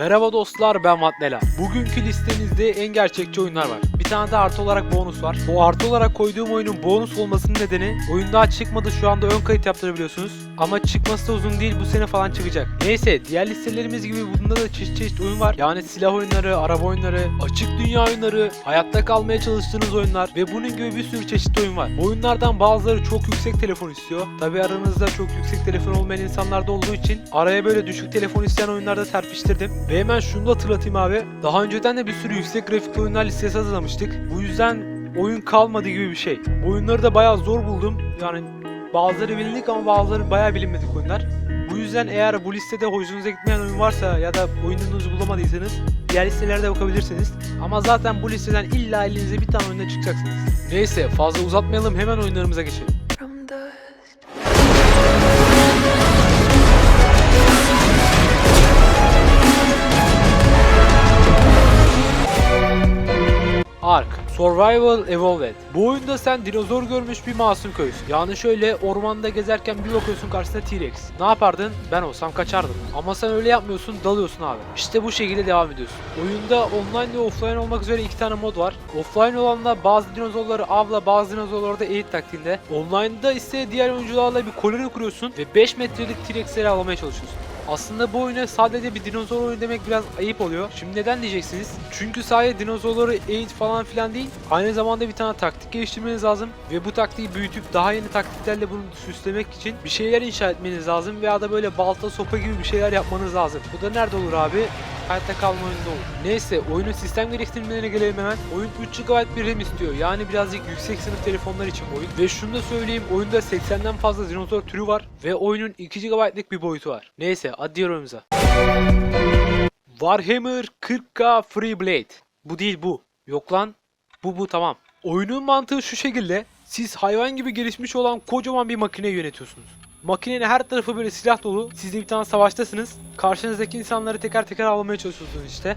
Merhaba dostlar ben Matnela. Bugünkü listemizde en gerçekçi oyunlar var. Bir tane de artı olarak bonus var. O artı olarak koyduğum oyunun bonus olmasının nedeni oyun daha çıkmadı şu anda ön kayıt yaptırabiliyorsunuz. Ama çıkması da uzun değil bu sene falan çıkacak. Neyse diğer listelerimiz gibi bunda da çeşit çeşit oyun var. Yani silah oyunları, araba oyunları, açık dünya oyunları, hayatta kalmaya çalıştığınız oyunlar ve bunun gibi bir sürü çeşit oyun var. Bu oyunlardan bazıları çok yüksek telefon istiyor. Tabi aranızda çok yüksek telefon olmayan insanlar da olduğu için araya böyle düşük telefon isteyen oyunlarda serpiştirdim. Ve hemen şunu da hatırlatayım abi. Daha önceden de bir sürü yüksek grafikli oyunlar listesi hazırlamıştık. Bu yüzden oyun kalmadı gibi bir şey. Bu oyunları da bayağı zor buldum. Yani bazıları bilindik ama bazıları bayağı bilinmedik oyunlar. Bu yüzden eğer bu listede hoşunuza gitmeyen oyun varsa ya da oyununuzu bulamadıysanız diğer listelere de bakabilirsiniz. Ama zaten bu listeden illa elinize bir tane oyunda çıkacaksınız. Neyse fazla uzatmayalım hemen oyunlarımıza geçelim. Ark Survival Evolved. Bu oyunda sen dinozor görmüş bir masum köysün. Yani şöyle ormanda gezerken bir bakıyorsun karşısında T-Rex. Ne yapardın? Ben olsam kaçardım. Ama sen öyle yapmıyorsun, dalıyorsun abi. İşte bu şekilde devam ediyorsun. Oyunda online ve offline olmak üzere iki tane mod var. Offline olanla bazı dinozorları avla, bazı dinozorları da eğit taktiğinde. Online'da ise diğer oyuncularla bir koloni kuruyorsun ve 5 metrelik T-Rex'leri avlamaya çalışıyorsun. Aslında bu oyuna sadece bir dinozor oyunu demek biraz ayıp oluyor. Şimdi neden diyeceksiniz? Çünkü sadece dinozorları eğit falan filan değil. Aynı zamanda bir tane taktik geliştirmeniz lazım. Ve bu taktiği büyütüp daha yeni taktiklerle bunu süslemek için bir şeyler inşa etmeniz lazım. Veya da böyle balta sopa gibi bir şeyler yapmanız lazım. Bu da nerede olur abi? Hayatta kalma oyununda olur. Neyse oyunun sistem gereksinimlerine gelelim hemen. Oyun 3 GB bir RAM istiyor. Yani birazcık yüksek sınıf telefonlar için oyun. Ve şunu da söyleyeyim oyunda 80'den fazla dinozor türü var. Ve oyunun 2 GB'lık bir boyutu var. Neyse hadi diğer oyunumuza. Warhammer 40k Free Blade. Bu değil bu. Yok lan. Bu bu tamam. Oyunun mantığı şu şekilde. Siz hayvan gibi gelişmiş olan kocaman bir makine yönetiyorsunuz. Makinenin her tarafı böyle silah dolu. Siz de bir tane savaştasınız. Karşınızdaki insanları teker teker avlamaya çalışıyorsunuz işte.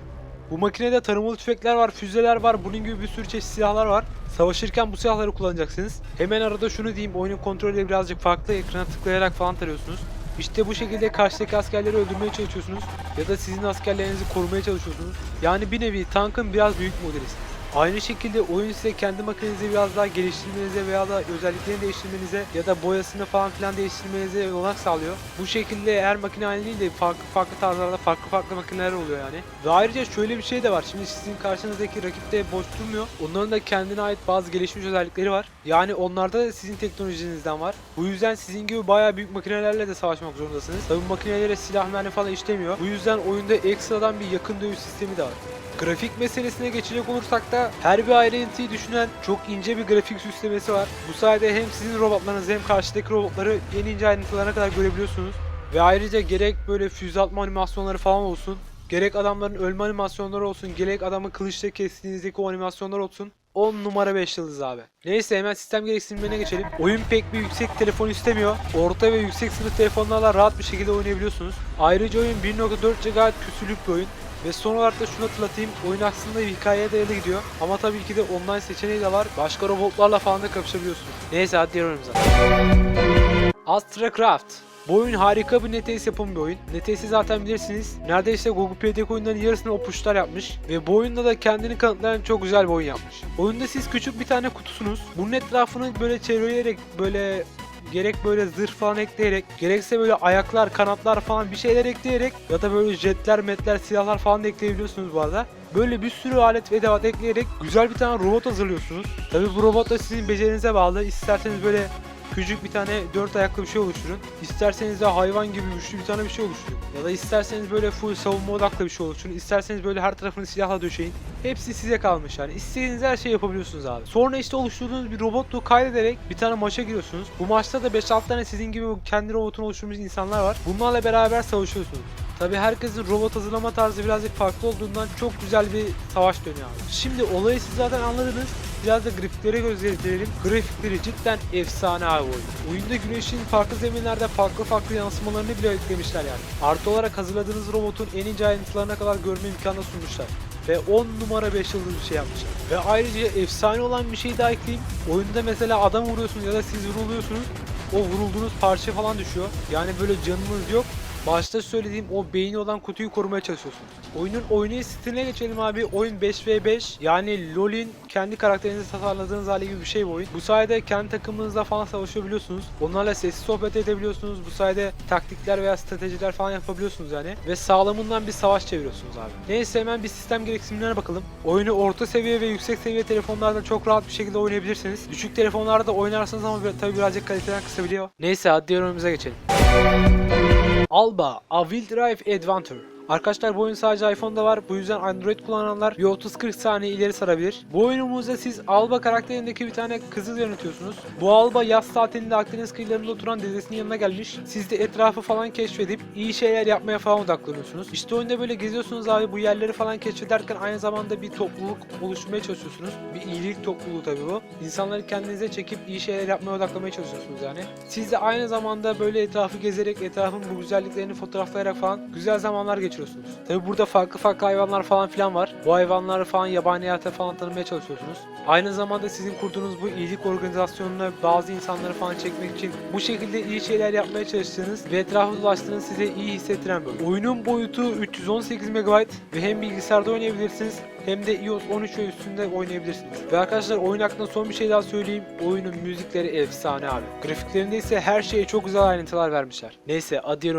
Bu makinede tarımalı tüfekler var, füzeler var, bunun gibi bir sürü çeşit silahlar var. Savaşırken bu silahları kullanacaksınız. Hemen arada şunu diyeyim, oyunun kontrolü birazcık farklı. Ekrana tıklayarak falan tarıyorsunuz. İşte bu şekilde karşıdaki askerleri öldürmeye çalışıyorsunuz. Ya da sizin askerlerinizi korumaya çalışıyorsunuz. Yani bir nevi tankın biraz büyük modelisiniz. Aynı şekilde oyun size kendi makinenizi biraz daha geliştirmenize veya da özelliklerini değiştirmenize ya da boyasını falan filan değiştirmenize olanak sağlıyor. Bu şekilde her makine aynı değil de farklı farklı tarzlarda farklı farklı makineler oluyor yani. Ve ayrıca şöyle bir şey de var. Şimdi sizin karşınızdaki rakip de boş durmuyor. Onların da kendine ait bazı gelişmiş özellikleri var. Yani onlarda da sizin teknolojinizden var. Bu yüzden sizin gibi bayağı büyük makinelerle de savaşmak zorundasınız. Tabi makinelere silah mermi falan işlemiyor. Bu yüzden oyunda ekstradan bir yakın dövüş sistemi de var. Grafik meselesine geçecek olursak da her bir ayrıntıyı düşünen çok ince bir grafik süslemesi var. Bu sayede hem sizin robotlarınızı hem karşıdaki robotları en ince ayrıntılarına kadar görebiliyorsunuz. Ve ayrıca gerek böyle füze atma animasyonları falan olsun, gerek adamların ölme animasyonları olsun, gerek adamı kılıçla kestiğinizdeki o animasyonlar olsun. 10 numara 5 yıldız abi. Neyse hemen sistem gereksinimlerine geçelim. Oyun pek bir yüksek telefon istemiyor. Orta ve yüksek sınıf telefonlarla rahat bir şekilde oynayabiliyorsunuz. Ayrıca oyun 1.4 GB küsürlük bir oyun. Ve son olarak da şunu hatırlatayım. Oyun aslında bir hikayeye dayalı gidiyor. Ama tabii ki de online seçeneği de var. Başka robotlarla falan da kapışabiliyorsunuz. Neyse hadi diğer oyunumuza. Astra. Bu oyun harika bir NTS yapım bir oyun. NTS'i zaten bilirsiniz. Neredeyse Google Play'deki oyunların yarısını o puşlar yapmış. Ve bu oyunda da kendini kanıtlayan çok güzel bir oyun yapmış. Oyunda siz küçük bir tane kutusunuz. Bunun etrafını böyle çevreleyerek böyle gerek böyle zırh falan ekleyerek gerekse böyle ayaklar kanatlar falan bir şeyler ekleyerek ya da böyle jetler metler silahlar falan da ekleyebiliyorsunuz bu arada. Böyle bir sürü alet ve edevat ekleyerek güzel bir tane robot hazırlıyorsunuz. Tabi bu robot da sizin becerinize bağlı. İsterseniz böyle küçük bir tane dört ayaklı bir şey oluşturun. İsterseniz de hayvan gibi güçlü bir tane bir şey oluşturun. Ya da isterseniz böyle full savunma odaklı bir şey oluşturun. İsterseniz böyle her tarafını silahla döşeyin. Hepsi size kalmış yani. İstediğiniz her şeyi yapabiliyorsunuz abi. Sonra işte oluşturduğunuz bir robotu kaydederek bir tane maça giriyorsunuz. Bu maçta da 5-6 tane sizin gibi kendi robotunu oluşturmuş insanlar var. Bunlarla beraber savaşıyorsunuz. Tabi herkesin robot hazırlama tarzı birazcık farklı olduğundan çok güzel bir savaş dönüyor abi. Şimdi olayı siz zaten anladınız. Biraz da grafiklere göz gezdirelim. Grafikleri cidden efsane abi oyun. Oyunda güneşin farklı zeminlerde farklı farklı yansımalarını bile eklemişler yani. Artı olarak hazırladığınız robotun en ince ayrıntılarına kadar görme imkanı sunmuşlar. Ve 10 numara 5 yıldız bir şey yapmışlar. Ve ayrıca efsane olan bir şey daha ekleyeyim. Oyunda mesela adam vuruyorsunuz ya da siz vuruluyorsunuz. O vurulduğunuz parça falan düşüyor. Yani böyle canınız yok. Başta söylediğim o beyni olan kutuyu korumaya çalışıyorsunuz. Oyunun oyunu stiline geçelim abi. Oyun 5v5 yani LoL'in kendi karakterinizi tasarladığınız hali gibi bir şey bu oyun. Bu sayede kendi takımınızla falan savaşabiliyorsunuz. Onlarla sessiz sohbet edebiliyorsunuz. Bu sayede taktikler veya stratejiler falan yapabiliyorsunuz yani. Ve sağlamından bir savaş çeviriyorsunuz abi. Neyse hemen bir sistem gereksinimlerine bakalım. Oyunu orta seviye ve yüksek seviye telefonlarda çok rahat bir şekilde oynayabilirsiniz. Düşük telefonlarda oynarsınız ama tabii birazcık kaliteden kısabiliyor. Neyse diğer oyunumuza geçelim. Alba, A Will Drive Adventure. Arkadaşlar bu oyun sadece iPhone'da var. Bu yüzden Android kullananlar bir 30-40 saniye ileri sarabilir. Bu oyunumuzda siz Alba karakterindeki bir tane kızı yönetiyorsunuz. Bu Alba yaz tatilinde Akdeniz kıyılarında oturan dedesinin yanına gelmiş. Siz de etrafı falan keşfedip iyi şeyler yapmaya falan odaklanıyorsunuz. İşte oyunda böyle geziyorsunuz abi bu yerleri falan keşfederken aynı zamanda bir topluluk oluşturmaya çalışıyorsunuz. Bir iyilik topluluğu tabii bu. İnsanları kendinize çekip iyi şeyler yapmaya odaklamaya çalışıyorsunuz yani. Siz de aynı zamanda böyle etrafı gezerek etrafın bu güzelliklerini fotoğraflayarak falan güzel zamanlar geçiriyorsunuz. Tabi burada farklı farklı hayvanlar falan filan var. Bu hayvanları falan yabani hayata falan tanımaya çalışıyorsunuz. Aynı zamanda sizin kurduğunuz bu iyilik organizasyonuna bazı insanları falan çekmek için bu şekilde iyi şeyler yapmaya çalıştığınız ve etrafı dolaştığınız size iyi hissettiren oyun. Oyunun boyutu 318 MB ve hem bilgisayarda oynayabilirsiniz hem de iOS 13 ve üstünde oynayabilirsiniz. Ve arkadaşlar oyun hakkında son bir şey daha söyleyeyim. Oyunun müzikleri efsane abi. Grafiklerinde ise her şeye çok güzel ayrıntılar vermişler. Neyse hadi diğer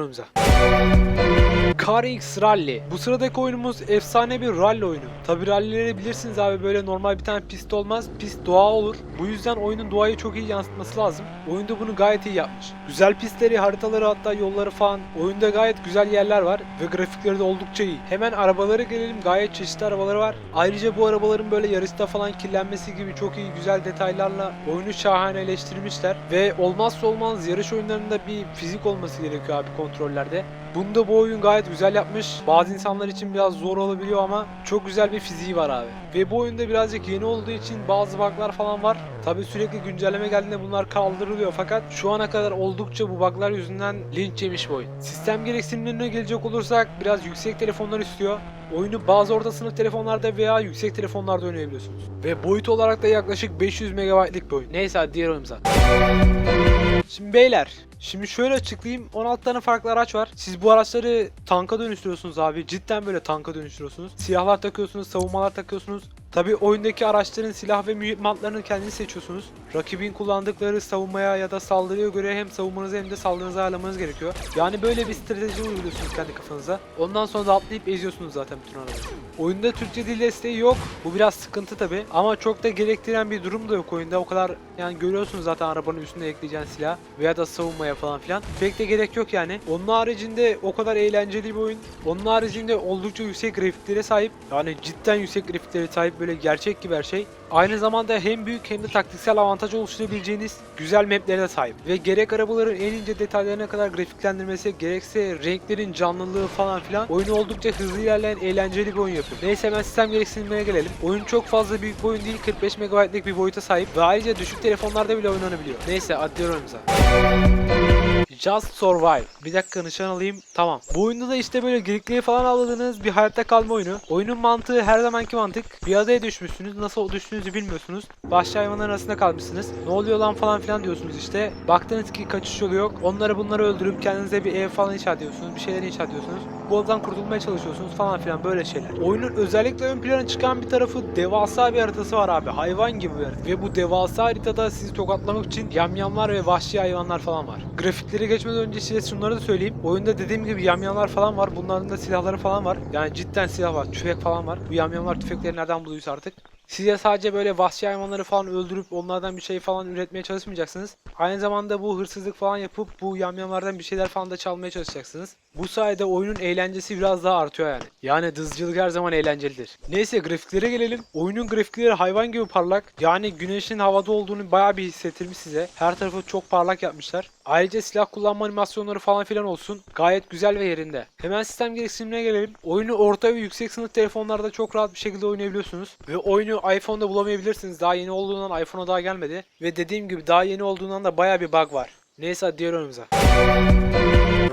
oyunumuza. Car X Rally. Bu sıradaki oyunumuz efsane bir rally oyunu. Tabi rallileri bilirsiniz abi böyle normal bir tane pist olmaz. Pist doğa olur. Bu yüzden oyunun doğayı çok iyi yansıtması lazım. Oyunda bunu gayet iyi yapmış. Güzel pistleri, haritaları hatta yolları falan. Oyunda gayet güzel yerler var ve grafikleri de oldukça iyi. Hemen arabalara gelelim. Gayet çeşitli arabaları var. Ayrıca bu arabaların böyle yarışta falan kirlenmesi gibi çok iyi güzel detaylarla oyunu şahaneleştirmişler. Ve olmazsa olmaz yarış oyunlarında bir fizik olması gerekiyor abi kontrollerde. Bunda bu oyun gayet güzel yapmış. Bazı insanlar için biraz zor olabiliyor ama çok güzel bir fiziği var abi. Ve bu oyunda birazcık yeni olduğu için bazı bug'lar falan var. Tabi sürekli güncelleme geldiğinde bunlar kaldırılıyor fakat şu ana kadar oldukça bu bug'lar yüzünden linç yemiş bu oyun. Sistem gereksinimlerine gelecek olursak biraz yüksek telefonlar istiyor. Oyunu bazı orta sınıf telefonlarda veya yüksek telefonlarda oynayabiliyorsunuz. Ve boyut olarak da yaklaşık 500 MB'lik bir oyun. Neyse diğer oyunumuza. Şimdi beyler, şimdi şöyle açıklayayım. 16 tane farklı araç var. Siz bu araçları tanka dönüştürüyorsunuz abi. Cidden böyle tanka dönüştürüyorsunuz. Silahlar takıyorsunuz, savunmalar takıyorsunuz. Tabi oyundaki araçların silah ve mühimmatlarını kendiniz seçiyorsunuz. Rakibin kullandıkları savunmaya ya da saldırıya göre hem savunmanızı hem de saldırınızı ayarlamanız gerekiyor. Yani böyle bir strateji uyguluyorsunuz kendi kafanıza. Ondan sonra da atlayıp eziyorsunuz zaten bütün arabayı. Oyunda Türkçe dil desteği yok. Bu biraz sıkıntı tabi. Ama çok da gerektiren bir durum da yok oyunda. O kadar yani görüyorsunuz zaten arabanın üstünde ekleyeceğin silah veya da savunmaya falan filan. Pek de gerek yok yani. Onun haricinde o kadar eğlenceli bir oyun. Onun haricinde oldukça yüksek grafiklere sahip. Yani cidden yüksek grafiklere sahip böyle gerçek gibi her şey. Aynı zamanda hem büyük hem de taktiksel avantaj oluşturabileceğiniz güzel maplere sahip. Ve gerek arabaların en ince detaylarına kadar grafiklendirmesi gerekse renklerin canlılığı falan filan oyunu oldukça hızlı ilerleyen eğlenceli bir oyun yapıyor. Neyse hemen sistem gereksinimlerine gelelim. Oyun çok fazla büyük bir oyun değil 45 MB'lik bir boyuta sahip ve ayrıca düşük telefonlarda bile oynanabiliyor. Neyse diğer oyunumuza. Just Survive. Bir dakika nişan alayım. Tamam. Bu oyunda da işte böyle gerekliği falan avladığınız bir hayatta kalma oyunu. Oyunun mantığı her zamanki mantık. Bir adaya düşmüşsünüz. Nasıl düştüğünüzü bilmiyorsunuz. Vahşi hayvanların arasında kalmışsınız. Ne oluyor lan falan filan diyorsunuz işte. Baktınız ki kaçış yolu yok. Onları bunları öldürüp kendinize bir ev falan inşa ediyorsunuz. Bir şeyler inşa ediyorsunuz. Bu odadan kurtulmaya çalışıyorsunuz falan filan böyle şeyler. Oyunun özellikle ön plana çıkan bir tarafı devasa bir haritası var abi. Hayvan gibi bir harita. Ve bu devasa haritada sizi tokatlamak için yamyamlar ve vahşi hayvanlar falan var. Grafikleri geçmeden önce size şunları da söyleyeyim. Oyunda dediğim gibi yamyamlar falan var. Bunların da silahları falan var. Yani cidden silah var. Tüfek falan var. Bu yamyamlar tüfekleri nereden buluyorsa artık. Size sadece böyle vahşi hayvanları falan öldürüp onlardan bir şey falan üretmeye çalışmayacaksınız. Aynı zamanda bu hırsızlık falan yapıp bu yamyamlardan bir şeyler falan da çalmaya çalışacaksınız. Bu sayede oyunun eğlencesi biraz daha artıyor yani. Yani dızcılık her zaman eğlencelidir. Neyse grafiklere gelelim. Oyunun grafikleri hayvan gibi parlak. Yani güneşin havada olduğunu bayağı bir hissettirmiş size. Her tarafı çok parlak yapmışlar. Ayrıca silah kullanma animasyonları falan filan olsun. Gayet güzel ve yerinde. Hemen sistem gereksinimine gelelim. Oyunu orta ve yüksek sınıf telefonlarda çok rahat bir şekilde oynayabiliyorsunuz. Ve oyunu iPhone'da bulamayabilirsiniz. Daha yeni olduğundan iPhone'a daha gelmedi. Ve dediğim gibi daha yeni olduğundan da bayağı bir bug var. Neyse diğer oyunumuza.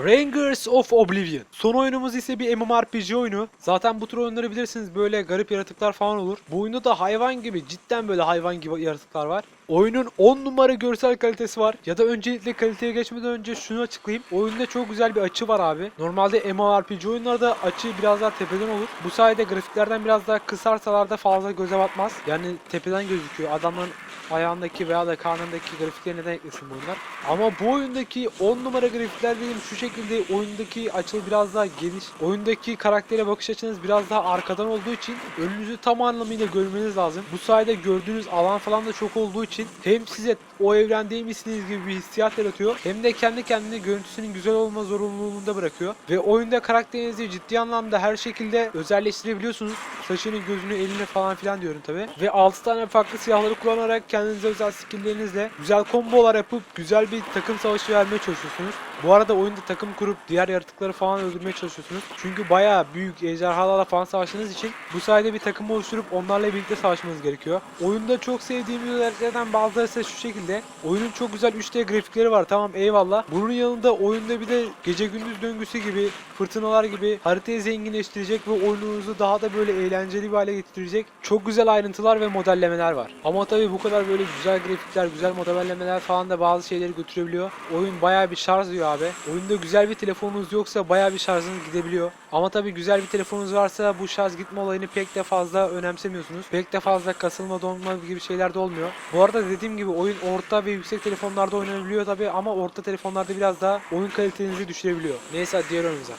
Rangers of Oblivion. Son oyunumuz ise bir MMORPG oyunu. Zaten bu tür oyunları bilirsiniz böyle garip yaratıklar falan olur. Bu oyunda da hayvan gibi cidden böyle hayvan gibi yaratıklar var. Oyunun 10 numara görsel kalitesi var. Ya da öncelikle kaliteye geçmeden önce şunu açıklayayım. Oyunda çok güzel bir açı var abi. Normalde MMORPG oyunlarda açı biraz daha tepeden olur. Bu sayede grafiklerden biraz daha kısarsalar da fazla göze batmaz. Yani tepeden gözüküyor. Adamların ayağındaki veya da karnındaki grafikleri neden eklesin bu oyunlar. Ama bu oyundaki 10 numara grafikler benim şu şekilde oyundaki açı biraz daha geniş. Oyundaki karaktere bakış açınız biraz daha arkadan olduğu için önünüzü tam anlamıyla görmeniz lazım. Bu sayede gördüğünüz alan falan da çok olduğu için hem size o evrendeymişsiniz gibi bir hissiyat yaratıyor hem de kendi kendine görüntüsünün güzel olma zorunluluğunda bırakıyor. Ve oyunda karakterinizi ciddi anlamda her şekilde özelleştirebiliyorsunuz. Saçını, gözünü, elini falan filan diyorum tabi. Ve 6 tane farklı silahları kullanarak kendinize özel skilllerinizle güzel kombolar yapıp güzel bir takım savaşı vermeye çalışıyorsunuz. Bu arada oyunda takım kurup diğer yaratıkları falan öldürmeye çalışıyorsunuz. Çünkü bayağı büyük ejderhalarla falan savaştığınız için bu sayede bir takım oluşturup onlarla birlikte savaşmanız gerekiyor. Oyunda çok sevdiğim özelliklerden bazıları ise şu şekilde. Oyunun çok güzel 3D grafikleri var tamam eyvallah. Bunun yanında oyunda bir de gece gündüz döngüsü gibi, fırtınalar gibi haritayı zenginleştirecek ve oyununuzu daha da böyle eğlenceli bir hale getirecek çok güzel ayrıntılar ve modellemeler var. Ama tabii bu kadar böyle güzel grafikler, güzel modellemeler falan da bazı şeyleri götürebiliyor. Oyun bayağı bir şarj diyor abi. Oyunda güzel bir telefonunuz yoksa bayağı bir şarjınız gidebiliyor. Ama tabii güzel bir telefonunuz varsa bu şarj gitme olayını pek de fazla önemsemiyorsunuz. Pek de fazla kasılma, donma gibi şeyler de olmuyor. Bu arada dediğim gibi oyun orta ve yüksek telefonlarda oynanabiliyor tabii ama orta telefonlarda biraz daha oyun kalitenizi düşürebiliyor. Neyse diğer oyunumuza.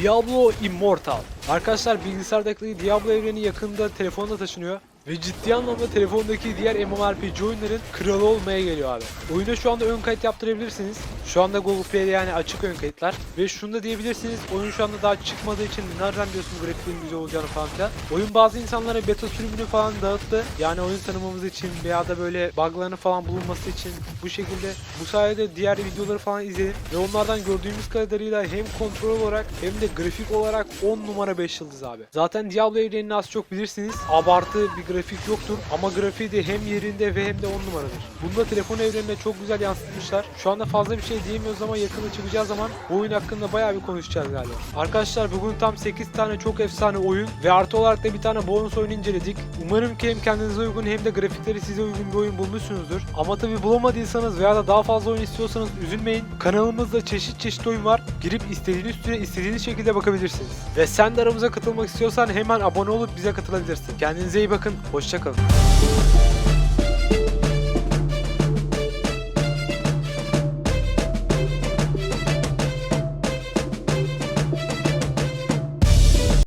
Diablo Immortal. Arkadaşlar bilgisayardaki Diablo evreni yakında telefonda taşınıyor. Ve ciddi anlamda telefondaki diğer MMORPG oyunların kralı olmaya geliyor abi. Oyuna şu anda ön kayıt yaptırabilirsiniz. Şu anda Google Play'de yani açık ön kayıtlar. Ve şunu da diyebilirsiniz. Oyun şu anda daha çıkmadığı için nereden diyorsun grafiğin güzel olacağını falan filan. Oyun bazı insanlara beta sürümünü falan dağıttı. Yani oyun tanımamız için veya da böyle buglarını falan bulunması için bu şekilde bu sayede diğer videoları falan izledim. Ve onlardan gördüğümüz kadarıyla hem kontrol olarak hem de grafik olarak 10 numara 5 yıldız abi. Zaten Diablo evrenini az çok bilirsiniz. Abartı bir grafik yoktur ama grafiği de hem yerinde ve hem de 10 numaradır. Bunu da telefon evrenine çok güzel yansıtmışlar. Şu anda fazla bir şey diyemiyoruz ama yakında çıkacağı zaman bu oyun hakkında bayağı bir konuşacağız galiba. Arkadaşlar bugün tam 8 tane çok efsane oyun ve artı olarak da bir tane bonus oyun inceledik. Umarım ki hem kendinize uygun hem de grafikleri size uygun bir oyun bulmuşsunuzdur. Ama tabi bulamadıysanız veya da daha fazla oyun istiyorsanız üzülmeyin. Kanalımızda çeşit çeşit oyun var. Girip istediğiniz süre istediğiniz şekilde bakabilirsiniz. Ve sen de aramıza katılmak istiyorsan hemen abone olup bize katılabilirsin. Kendinize iyi bakın. Hoşçakalın.